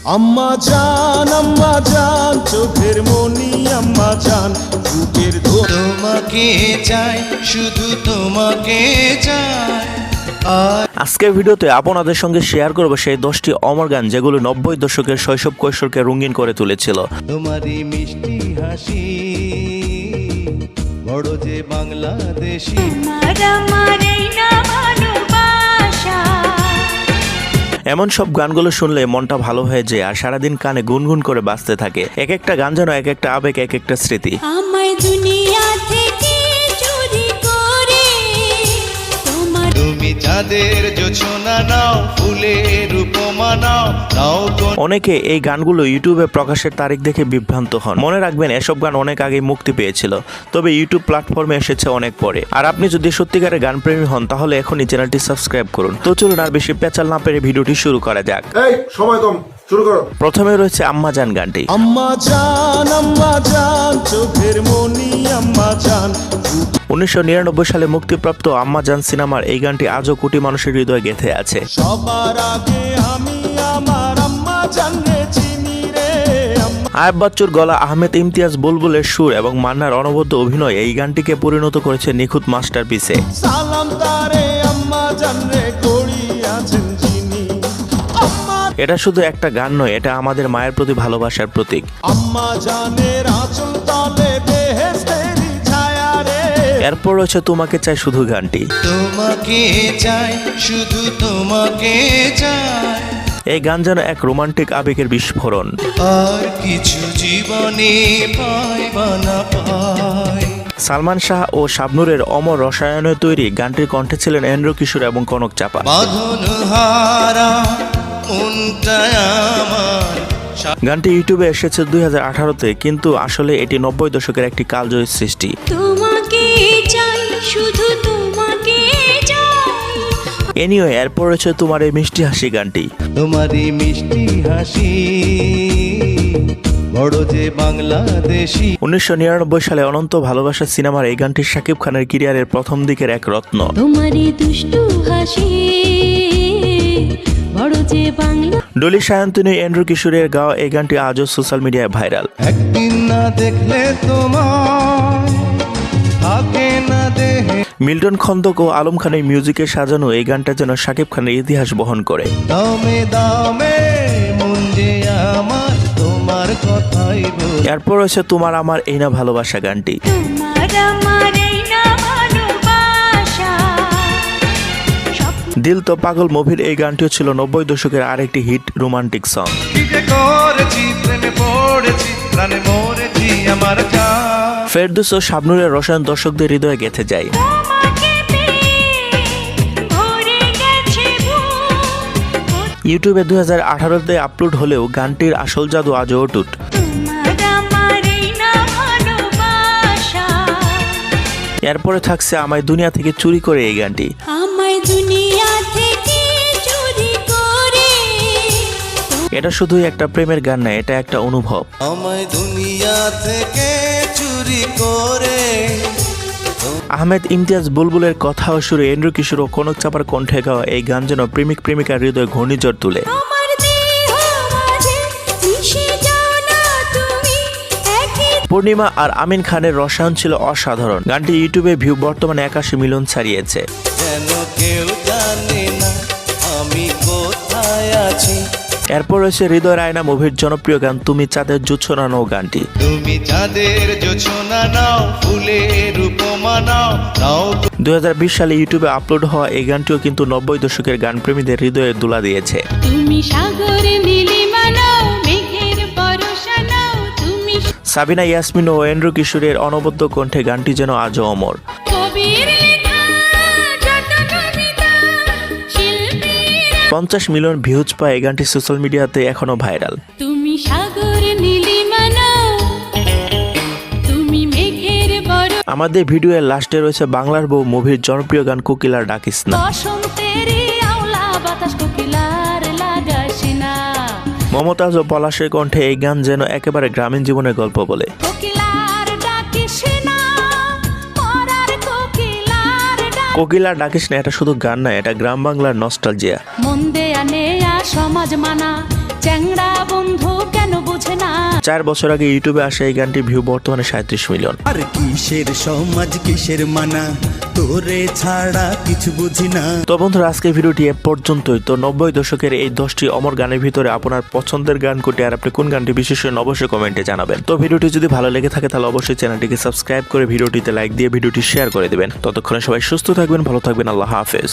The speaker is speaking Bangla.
আম্মা জান আম্মা জান চোখের মনি আম্মা জান বুকের তোমাকে চাই শুধু তোমাকে চাই। আজকের ভিডিওতে আপনাদের সঙ্গে শেয়ার করব সেই দশটি অমর গান যেগুলো নব্বই দশকের শৈশব কৈশোরকে রঙিন করে তুলেছিল। তোমারই মিষ্টি হাসি বড় যে বাংলাদেশি। আমার আমার এই না এমন সব গানগুলো শুনলে মনটা ভালো হয়ে যায় আর সারাদিন কানে গুনগুন করে বাঁচতে থাকে। এক একটা গান যেন এক একটা আবেগ, এক একটা স্মৃতি। আমায় দুনিয়া থেকে তুমি চাঁদের জোছনা নাও ফুলের উপমা নাও নাও অনেকে এই গানগুলো ইউটিউবে প্রকাশের তারিখ দেখে বিভ্রান্ত হন। মনে রাখবেন এসব গান অনেক আগে মুক্তি পেয়েছিল তবে ইউটিউব প্ল্যাটফর্মে এসেছে অনেক পরে। আর আপনি যদি সত্যিকারের গানপ্রেমী হন তাহলে এখনই চ্যানেলটি সাবস্ক্রাইব করুন। তো চলুন আর বেশি পেঁচাল না পেরে ভিডিওটি শুরু করা যাক। এই সময় কম। শুরু করো। প্রথমে রয়েছে আম্মা জান গানটি। আম্মা জান আম্মা জান চোখের মনি আম্মা জান। উনিশশো নিরানব্বই সালে মুক্তিপ্রাপ্ত আম্মা জান সিনেমার এই গানটি আজও কোটি মানুষের হৃদয়ে গেঁথে আছে। সবার আগে আমি আমার আম্মা জান চিনি রে আয়ব বাচ্চুর গলা আহমেদ ইমতিয়াজ বুলবুলের সুর এবং মান্নার অনবদ্য অভিনয় এই গানটিকে পরিণত করেছে নিখুঁত মাস্টারপিসে। সালাম তারে আম্মা জান রে করি আছেন এটা শুধু একটা গান নয় এটা আমাদের মায়ের প্রতি ভালোবাসার প্রতীক। আম্মা জানের আঁচল তলে বেহেস্তেরি ছায়া রে। এরপর রয়েছে তোমাকে চাই শুধু গানটি। তোমাকে চাই শুধু তোমাকে চাই। এই গান যেন এক রোমান্টিক আবেগের বিস্ফোরণ। আর কিছু জীবনে না পাই সালমান শাহ ও শাবনুরের অমর রসায়নে তৈরি গানটির কণ্ঠে ছিলেন এন্দ্র কিশোর এবং কনক চাপা। বাঁধন হারা গানটি ইউটিউবে এসেছে দুই হাজার আঠারোতে কিন্তু আসলে এটি নব্বই দশকের একটি কালজয়ী সৃষ্টি। তোমাকে চাই শুধু তোমাকে এনিওয়ে এরপর রয়েছে তোমার এই মিষ্টি হাসি গানটি। তোমারই মিষ্টি হাসি বড় যে বাংলাদেশি। উনিশশো নিরানব্বই সালে অনন্ত ভালোবাসা সিনেমার এই গানটি শাকিব খানের ক্যারিয়ারের প্রথম দিকের এক রত্ন। তোমারই দুষ্টু হাসি ডলি সায়ন্তনী এন্ড্রু কিশোরের গাওয়া এই গানটি আজও সোশ্যাল মিডিয়ায় ভাইরাল। একদিন না দেখলে মিল্টন খন্দক ও আলম খানের মিউজিকে সাজানো এই গানটা যেন শাকিব খানের ইতিহাস বহন করে। এরপর রয়েছে তোমার আমার এই না ভালোবাসা গানটি। দিল তো পাগল মুভির এই গানটিও ছিল নব্বই দশকের আরেকটি হিট রোমান্টিক সং। ফেরদুস ও শাবনুরের রসায়ন দর্শকদের হৃদয়ে গেঁথে যায়। ইউটিউবে দুই হাজার আঠারোতে আপলোড হলেও গানটির আসল জাদু আজও অটুট। এরপরে থাকছে আমায় দুনিয়া থেকে চুরি করে এই গানটি। আমায় দুনিয়া থেকে চুরি করে। এটা শুধুই একটা প্রেমের গান না এটা একটা অনুভব। আমায় দুনিয়া থেকে চুরি করে। আহমেদ ইমতিয়াজ বুলবুলের কথা ও সুরে এন্ড্রু কিশোর ও কনক চাপার কণ্ঠে গাওয়া এই গান যেন প্রেমিক প্রেমিকার হৃদয় ঘূর্ণিঝড় তুলে। পূর্ণিমা আর আমিন খানের রসায়ন ছিল অসাধারণ। গানটি ইউটিউবে ভিউ বর্তমানে একাশি মিলিয়ন ছাড়িয়েছে। যেন কেউ জানে না আমি কোথায় আছি। এরপর রয়েছে হৃদয় রায়না মুভির জনপ্রিয় গান তুমি চাঁদের জুচ্ছনা নৌ গানটি। তুমি চাঁদের জোছনা নাও ফুলের উপমা নাও নাও দু হাজার বিশ সালে ইউটিউবে আপলোড হওয়া এই গানটিও কিন্তু নব্বই দশকের গানপ্রেমীদের হৃদয়ে দোলা দিয়েছে। তুমি সাগরে নীলিমা সাবিনা ইয়াসমিন ও এন্ড্রু কিশোরের অনবদ্য কণ্ঠে গানটি যেন আজও অমর। পঞ্চাশ মিলিয়ন ভিউজ পায় এই গানটি সোশ্যাল মিডিয়াতে এখনও ভাইরাল। তুমি সাগরে আমাদের ভিডিওর লাস্টে রয়েছে বাংলার বউ মুভির জনপ্রিয় গান কোকিলার ডাকিস না। মমতাজ ও পলাশের কণ্ঠে এই গান যেন একেবারে গ্রামীণ জীবনের গল্প বলে। কোকিলার ডাকিস না এটা শুধু গান না এটা গ্রাম বাংলার নস্টালজিয়া মন্দে আনে সমাজ মানা চ্যাংড়া বন্ধু বোঝে না। চার বছর আগে ইউটিউবে আসা এই গানটি ভিউ বর্তমানে সাঁত্রিশ মিলিয়ন। আর কিসের সমাজ কিসের মানা? তোরে ছাড়া কিছু বুঝি না। তো বন্ধুরা আজকের ভিডিওটি এ পর্যন্তই। তো নব্বই দশকের এই দশটি অমর গানের ভিতরে আপনার পছন্দের গান কোনটি আর আপনি কোন গানটি বিশেষ করে অবশ্যই কমেন্টে জানাবেন। তো ভিডিওটি যদি ভালো লেগে থাকে তাহলে অবশ্যই চ্যানেলটিকে সাবস্ক্রাইব করে ভিডিওটিতে লাইক দিয়ে ভিডিওটি শেয়ার করে দেবেন। ততক্ষণে সবাই সুস্থ থাকবেন ভালো থাকবেন আল্লাহ হাফেজ।